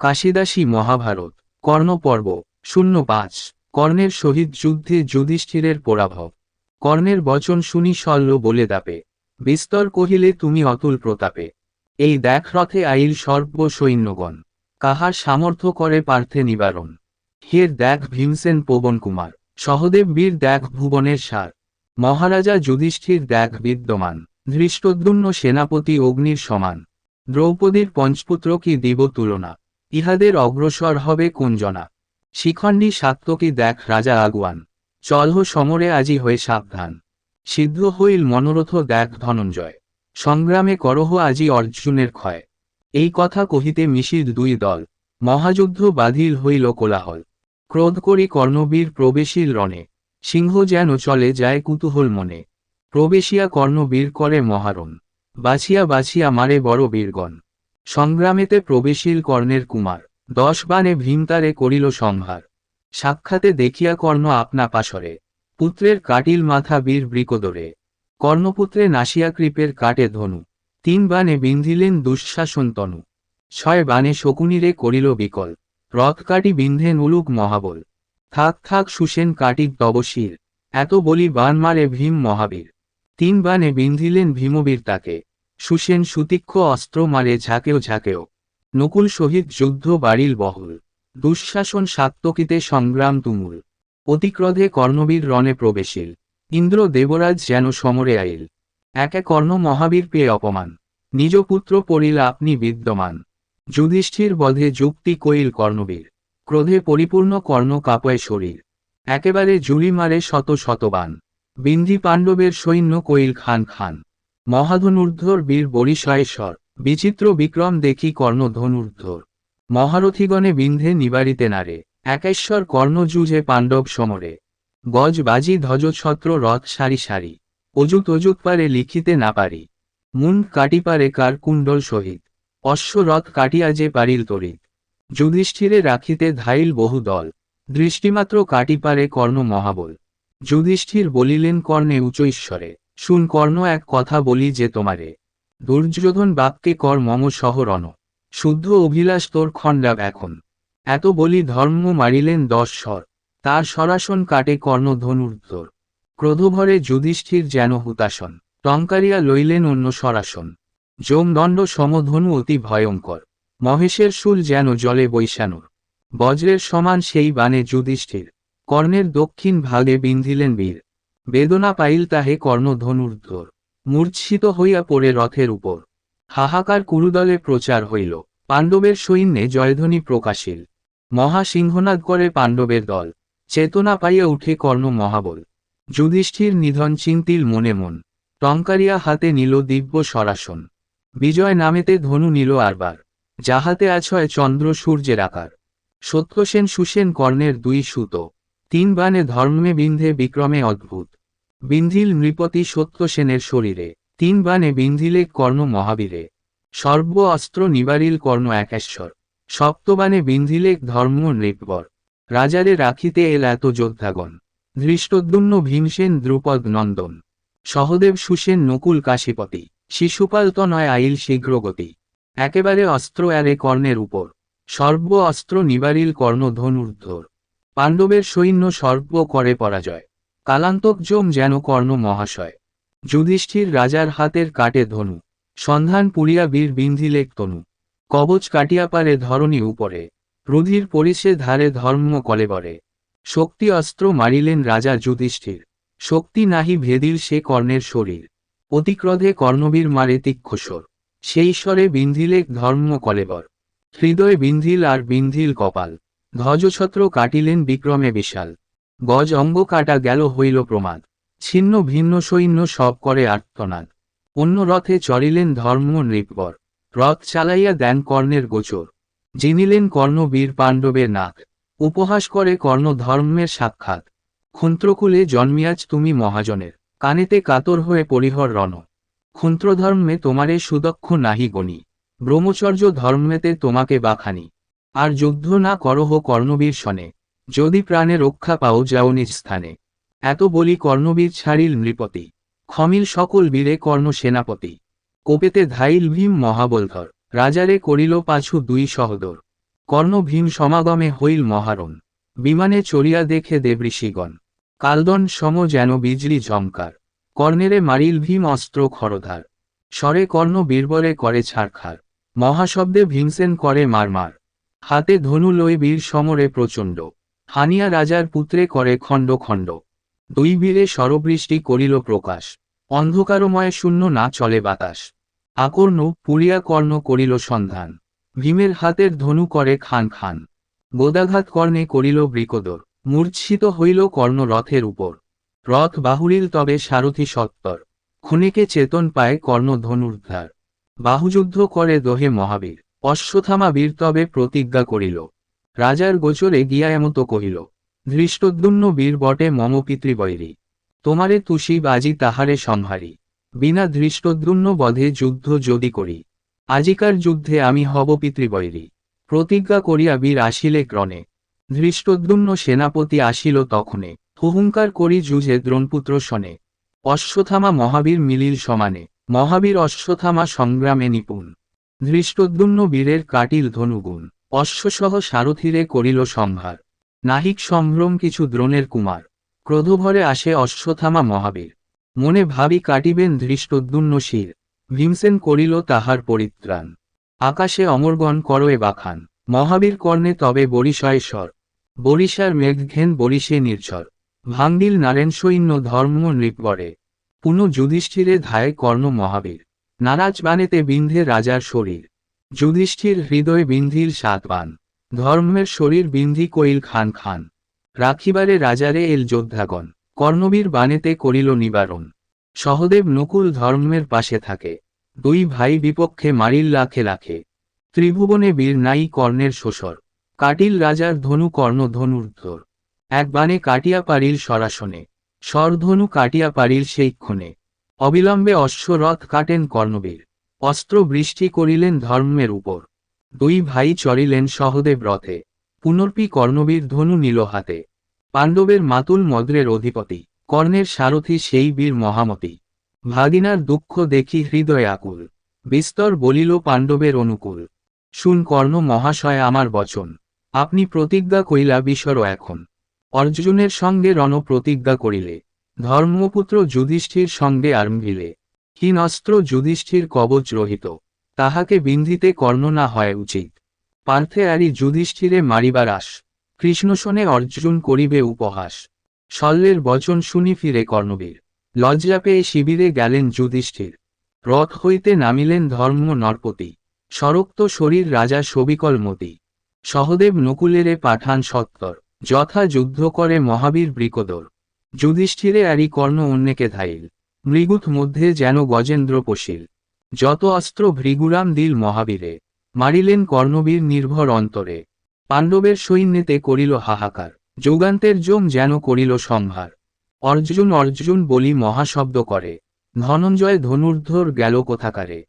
কাশিদাসী মহাভারত, কর্ণপর্ব শূন্য পাঁচ কর্ণের সহিত যুদ্ধে যুধিষ্ঠিরের পরাভব। কর্ণের বচন শুনি শল্য বলে দাপে, বিস্তর কহিলে তুমি অতুল প্রতাপে। এই দেখ রথে আইল সর্ব সৈন্যগণ কাহার সামর্থ্য করে পার্থে নিবারণ। হের দেখ ভীমসেন পবন কুমার সহদেব বীর দেখ ভুবনের সার। মহারাজা যুধিষ্ঠির দেখ বিদ্যমান ধৃষ্টদ্যুন্ন সেনাপতি অগ্নির সমান। দ্রৌপদীর পঞ্চপুত্র কি দিব তুলনা? ইহাদের অগ্রসর হবে কুঞ্জনা শিখণ্ডী সাত্তকী দেখ রাজা আগুয়ান। চলহ সমরে আজি হয়ে সাবধান। সিদ্ধ হইল মনোরথ দেখ ধনঞ্জয়। সংগ্রামে করহ আজি অর্জুনের ক্ষয়। এই কথা কহিতে মিশির দুই দল। মহাযুদ্ধ বাধিল হইল কোলাহল। ক্রোধ করি কর্ণবীর প্রবেশীল রণে। সিংহ যেন চলে যায় কুতূহল মনে। প্রবেশিয়া কর্ণবীর করে মহারণ। বাছিয়া বাছিয়া মারে বড় বীরগণ। সংগ্রামেতে প্রবেশীল কর্ণের কুমার, দশ বানে ভীমতারে করিল সংহার সাক্ষাতে দেখিয়া কর্ণ আপনা পাশরে, পুত্রের কাটিল মাথা বীর বৃকদরে। কর্ণপুত্রে নাসিয়া কৃপের কাটে ধনু, তিন বানে বিন্ধিলেন দুঃশাসন তনু। ছয় বানে শকুনিরে করিল বিকল, রথ কাটি বিন্ধেন উলুক মহাবল। থাক থাক সুসেন কাটিক তবশির, এত বলি বান মারে ভীম মহাবীর। তিন বানে বিন্ধিলেন ভীমবীর তাকে সুসেন সুতীক্ষ অস্ত্র মারে ঝাঁকেও ঝাঁকেও। নকুল শহীদ যুদ্ধ বাড়িল বহল। দুঃশাসন সাত্তকিতে সংগ্রাম তুমুল। অতিক্রোধে কর্ণবীর রণে প্রবেশিল। ইন্দ্র দেবরাজ যেন সমরে আইল। একে কর্ণ মহাবীর পেয়ে অপমান। নিজ পুত্র পড়িল আপনি বিদ্যমান। যুধিষ্ঠির বধে যুক্তি কইল কর্ণবীর। ক্রোধে পরিপূর্ণ কর্ণ কাপয় শরীর একেবারে জুড়ি মারে শত শতবান। বিন্ধি পাণ্ডবের সৈন্য কইল খান খান। মহাধনুর্ধর বীর বরিশয়েশ্বর বিচিত্র বিক্রম দেখি কর্ণ ধনুর্ধর মহারথীগণে বিন্ধে নিবারিতে নারে, একেশ্বর কর্ণ যুজে পাণ্ডব সমরে। গজ বাজি ধ্বজ ছত্র রথ সারি সারি অজুত অজুত পারে লিখিতে না পারি। মুন্ড কাটি পারে কার কুণ্ডল সহিত, অশ্ব রথ কাটিয়া যে পারিল তরিত। যুধিষ্ঠিরে রাখিতে ধাইল বহু দল, দৃষ্টিমাত্র কাটি পারে কর্ণ মহাবল। যুধিষ্ঠির বলিলেন কর্ণে উচ্চৈশ্বরে শুন কর্ণ, এক কথা বলি যে তোমারে। দুর্যোধন বাপকে কর মম সহরণ। শুদ্ধ অভিলাষ তোর খণ্ডাব এখন। এত বলি ধর্ম মারিলেন দশ স্বর। তার সরাসন কাটে কর্ণ ধনুর্ধর। ক্রোধভরে যুধিষ্ঠির যেন হুতাসন টঙ্কারিয়া লইলেন অন্য সরাসন যোমদণ্ড সমধনু অতি ভয়ঙ্কর। মহেশের শুল যেন জলে বৈশানুর। বজ্রের সমান সেই বানে যুধিষ্ঠির। কর্ণের দক্ষিণ ভাগে বিন্ধিলেন বীর। বেদনা পাইল তাহে কর্ণ ধনুর্ধর মূর্ছিত হইয়া পড়ে রথের উপর। হাহাকার কুরুদলে প্রচার হইল। পাণ্ডবের সৈন্যে জয়ধ্বনি প্রকাশিল। মহাসিংহনাদ করে পাণ্ডবের দল। চেতনা পাইয়া উঠে কর্ণ মহাবল। যুধিষ্ঠির নিধন চিন্তিল মনে মন। টঙ্কারিয়া হাতে নিল দিব্য সরাসন। বিজয় নামেতে ধনু নিল আরবার। যাহাতে আছয় চন্দ্র সূর্যের আকার। সত্যসেন সুসেন কর্ণের দুই সুত। তিন বানে ধর্মে বিন্ধে বিক্রমে অদ্ভুত। বিন্ধিল নৃপতি সত্যসেনের শরীরে, তিন বানে বিন্ধিলে কর্ণ মহাবীরে। সর্ব অস্ত্র নিবারিল কর্ণ একেশ্বর সপ্তবানে বিন্ধিলে ধর্ম নৃপবর। রাজারে রাখিতে এল এত যোদ্ধাগণ, ধৃষ্টদ্যুম্ন ভীমসেন দ্রুপদ নন্দন। সহদেব সুসেন নকুল কাশীপতি, শিশুপাল তনয় আইল শীঘ্রগতি। একেবারে অস্ত্র এরে কর্ণের উপর, সর্ব অস্ত্র নিবারিল কর্ণ ধনুর্ধর। পাণ্ডবের সৈন্য সর্ব করে পরাজয়। কালান্তক জম যেন কর্ণ মহাশয়। যুধিষ্ঠির রাজার হাতের কাটে ধনু। সন্ধান পুরিয়া বীর বিন্ধিলেক তনু। কবচ কাটিয়া পারে ধরণী উপরে। রুধির পরিষে ধারে ধর্ম কলেবরে শক্তি অস্ত্র মারিলেন রাজা যুধিষ্ঠির। শক্তি নাহি ভেদিল সে কর্ণের শরীর। অতিক্রোধে কর্ণবীর মারে তীক্ষস্বর সেই স্বরে বিন্ধিলেক ধর্ম কলেবর হৃদয় বিন্ধিল আর বিন্ধিল কপাল। ধ্বজছত্র কাটিলেন বিক্রমে বিশাল। গজ অঙ্গ কাটা গেল হইল প্রমাদ। ছিন্ন ভিন্ন সৈন্য সব করে আর্তনাদ। অন্য রথে চড়িলেন ধর্ম নৃপবর। রথ চালাইয়া দেন কর্ণের গোচর। জিনিলেন কর্ণ বীর পাণ্ডবের নাক। উপহাস করে কর্ণ ধর্মের সাক্ষাৎ। ক্ষুন্ত্রকুলে জন্মিয়াজ তুমি মহাজনের। কানেতে কাতর হয়ে পরিহর রণ। ক্ষুন্ত্রধর্মে তোমারে সুদক্ষ নাহি গণি। ব্রহ্মচর্য ধর্মেতে তোমাকে বাখানি। আর যুদ্ধ না করহ কর্ণবীর শনে। যদি প্রাণে রক্ষা পাও যাও নিজ স্থানে। এত বলি কর্ণবীর ছাড়িল নৃপতি। ক্ষমিল সকল বীরে কর্ণ সেনাপতি। কোপেতে ধাইল ভীম মহাবলধর। রাজারে করিল পাছু দুই সহদর। কর্ণ ভীম সমাগমে হইল মহারণ। বিমানে চড়িয়া দেখে দেবঋষিগণ। কালদন সম যেন বিজলি ঝমকার কর্ণেরে মারিল ভীম অস্ত্র খরধার। স্বরে কর্ণ বীরবরে করে ছাড়খার মহাশব্দে ভীমসেন করে মারমার। হাতে ধনু লই বীর সমরে প্রচণ্ড। হানিয়া রাজার পুত্রে করে খণ্ড খণ্ড। দুই বীরে সরবৃষ্টি করিল প্রকাশ। অন্ধকারময় শূন্য না চলে বাতাস। আকর্ণ পুরিয়া কর্ণ করিল সন্ধান। ভীমের হাতের ধনু করে খান খান। গোদাঘাত কর্ণে করিল বৃকদর। মূর্ছিত হইল কর্ণ রথের উপর। রথ বাহুরিল তবে সারথি সত্তর। ক্ষণিকে চেতন পায় কর্ণ ধনুর্ধার। বাহুযুদ্ধ করে দোহে মহাবীর। অশ্বথামা বীর তবে প্রতিজ্ঞা করিল। রাজার গোচরে গিয়া এমত কহিল ধৃষ্টদ্যুন্ন বীর বটে মম পিতৃবৈরী। তোমারে তুষি বাজি তাহারে সংহারি বিনা ধৃষ্টদ্যুন্ন বধে যুদ্ধ যদি করি। আজিকার যুদ্ধে আমি হব পিতৃবৈরী। প্রতিজ্ঞা করিয়া বীর আসিলে ক্রণে। ধৃষ্টদ্যুন্ন সেনাপতি আসিল তখনে। হুহুঙ্কার করি যুঝে দ্রোণপুত্র শনে। অশ্বথামা মহাবীর মিলিল সমানে। মহাবীর অশ্বথামা সংগ্রামে নিপুণ। ধৃষ্টদ্যুন্ন বীরের কাটিল ধনুগুণ। অশ্বসহ সারথিরে করিল সম্ভার। নাহিক সম্ভ্রম কিছু দ্রোণের কুমার। ক্রোধভরে আসে অশ্বথামা মহাবীর। মনে ভাবি কাটিবেন ধৃষ্টদ্যুন্ন শির। ভীমসেন করিল তাহার পরিত্রাণ। আকাশে অমরগণ করয়ে বাখান। মহাবীর কর্ণে তবে বরিশয় স্বর। বরিশার মেঘঘেন বরিশে নির্ঝর। ভাঙ্গিল নারেন সৈন্য ধর্ম নৃপরে পুনঃ যুধিষ্ঠিরে ধায় কর্ণ মহাবীর। নারাজ বানেতে বিন্ধে রাজার শরীর। যুধিষ্ঠির হৃদয় বিন্ধির সাত বান ধর্মের শরীর বিন্ধি কইল খান খান। রাখিবারে রাজারে এল যোদ্ধাগণ। কর্ণবীর বানেতে করিল নিবারণ। সহদেব নকুল ধর্মের পাশে থাকে। দুই ভাই বিপক্ষে মারিল লাখে লাখে। ত্রিভুবনে বীর নাই কর্ণের শোষর। কাটিল রাজার ধনু কর্ণ ধনুর্ধর। এক বানে কাটিয়া পারিল সরাসনে। স্বরধনু কাটিয়া পারিল সেই ক্ষণে। অবিলম্বে অশ্বরথ কাটেন কর্ণবীর। অস্ত্র বৃষ্টি করিলেন ধর্মের উপর। দুই ভাই চড়িলেন সহদেব রথে। পুনর্পি কর্ণবীর ধনু নিল হাতে। পাণ্ডবের মাতুল মদ্রের অধিপতি, কর্ণের সারথি সেই বীর মহামতি। ভাগিনার দুঃখ দেখি হৃদয় আকুল। বিস্তর বলিল পাণ্ডবের অনুকূল। শুন কর্ণ মহাশয় আমার বচন। আপনি প্রতিজ্ঞা কইলা বিশ্বর এখন। অর্জুনের সঙ্গে রণ প্রতিজ্ঞা করিলে। ধর্মপুত্র যুধিষ্ঠির সঙ্গে আরম্ভিলে। হীন অস্ত্র যুধিষ্ঠির কবচ রহিত। তাহাকে বিন্ধিতে কর্ণ না হয় উচিত। পার্থে আরি যুধিষ্ঠিরে মারিবার আস কৃষ্ণশনে অর্জুন করিবে উপহাস। শল্যের বচন শুনি ফিরে কর্ণবীর। লজ্জা পেয়ে শিবিরে গেলেন যুধিষ্ঠির। রথ হইতে নামিলেন ধর্ম নরপতি। সরক্ত শরীর রাজা সবিকল মতি। সহদেব নকুলেরে পাঠান সত্তর। যথা যুদ্ধ করে মহাবীর বৃকদর। যুধিষ্ঠিরে আরি কর্ণ অন্যকে ধাইল। মৃগুত মধ্যে যেন গজেন্দ্র পশিল। যত অস্ত্র ভৃগুরাম দিল মহাবীরে, মারিলেন কর্ণবীর নির্ভর অন্তরে। পাণ্ডবের সৈন্যেতে করিল হাহাকার, যৌগান্তের জম যেন করিল সম্ভার। অর্জুন অর্জুন বলি মহাশব্দ করে, ধনঞ্জয় ধনুর্ধর গেল কোথাকারে।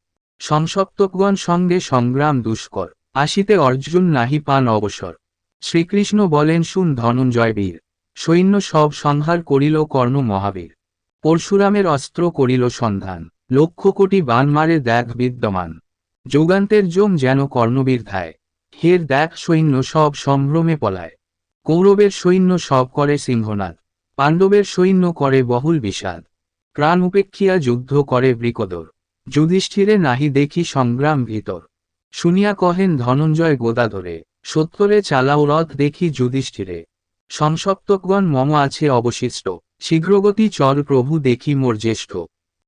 সংসপ্তকগণ সঙ্গে সংগ্রাম দুষ্কর, আসিতে অর্জুন নাহি পান অবসর। শ্রীকৃষ্ণ বলেন, শুন ধনঞ্জয় বীর, সৈন্য সব সংহার করিল কর্ণ মহাবীর। পরশুরামের অস্ত্র করিল সন্ধান। লক্ষ কোটি বান মারে দেখ বিদ্যমান। যৌগান্তের জম যেন কর্ণবীর ধায় হের দেখ সৈন্য সব সম্ভ্রমে পলায়। কৌরবের সৈন্য সব করে সিংহনাথ পাণ্ডবের সৈন্য করে বহুল বিষাদ। প্রাণ উপেক্ষিয়া যুদ্ধ করে বৃকদর। যুধিষ্ঠিরে নাহি দেখি সংগ্রাম ভিতর। শুনিয়া কহেন ধনঞ্জয় গোদাধরে সত্তরে চালাও রথ দেখি যুধিষ্ঠিরে। সংসপ্তকগণ মম আছে অবশিষ্ট। শীঘ্রগতি চল প্রভু দেখি মোর জ্যেষ্ঠ।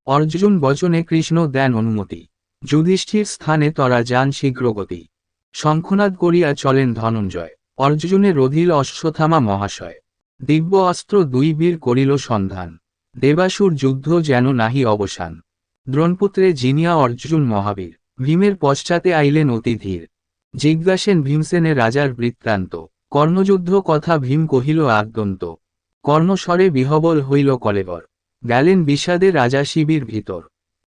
অর্জুন বচনে কৃষ্ণ দেন অনুমতি। যুধিষ্ঠির স্থানে তরা যান শীঘ্রগতি। শঙ্খনাদ করিয়া চলেন ধনঞ্জয়। অর্জুনে রধিল অশ্বথামা মহাশয়। দিব্য অস্ত্র দুই বীর করিল সন্ধান। দেবাসুর যুদ্ধ যেন নাহি অবসান। দ্রোণপুত্রে জিনিয়া অর্জুন মহাবীর। ভীমের পশ্চাতে আইলেন অতি ধীর। জিজ্ঞাসেন ভীমসেনে রাজার বৃত্তান্ত। কর্ণযুদ্ধ কথা ভীম কহিল আদ্যন্ত। কর্ণস্বরে বিহবল হইল কলেবর। গেলেন বিষাদে রাজা শিবির ভিতর।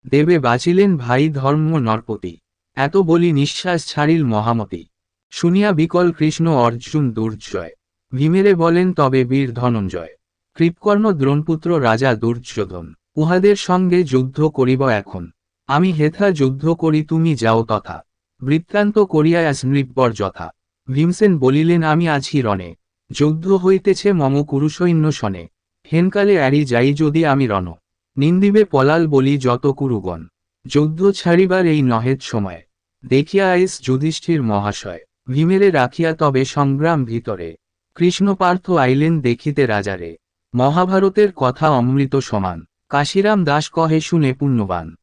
দেবে বাঁচিলেন ভাই ধর্ম নরপতি। এত বলি নিঃশ্বাস ছাড়িল মহামতি। শুনিয়া বিকল কৃষ্ণ অর্জুন দুর্জয়। ভীমেরে বলেন, তবে বীর ধনঞ্জয়। কৃপকর্ণ দ্রোণপুত্র রাজা দুর্যোধন, উহাদের সঙ্গে যুদ্ধ করিব এখন। আমি হেথা যুদ্ধ করি, তুমি যাও তথা। বৃত্তান্ত করিয়া নৃপবর যথা। ভীমসেন বলিলেন, আমি আছি রণে। যুদ্ধ হইতেছে মম কুরুসৈন্য শনে। হেনকালে আরি যাই যদি আমি রণ। নিন্দিবে পলাল বলি যত কুরুগণ। যুদ্ধ ছাড়িবার এই নহেদ সময়। দেখিয়া আইস যুধিষ্ঠির মহাশয়। ভীমেরে রাখিয়া তবে সংগ্রাম ভিতরে। কৃষ্ণ পার্থ আইলেন দেখিতে রাজারে। মহাভারতের কথা অমৃত সমান। কাশিরাম দাস কহে শুনে পুণ্যবান।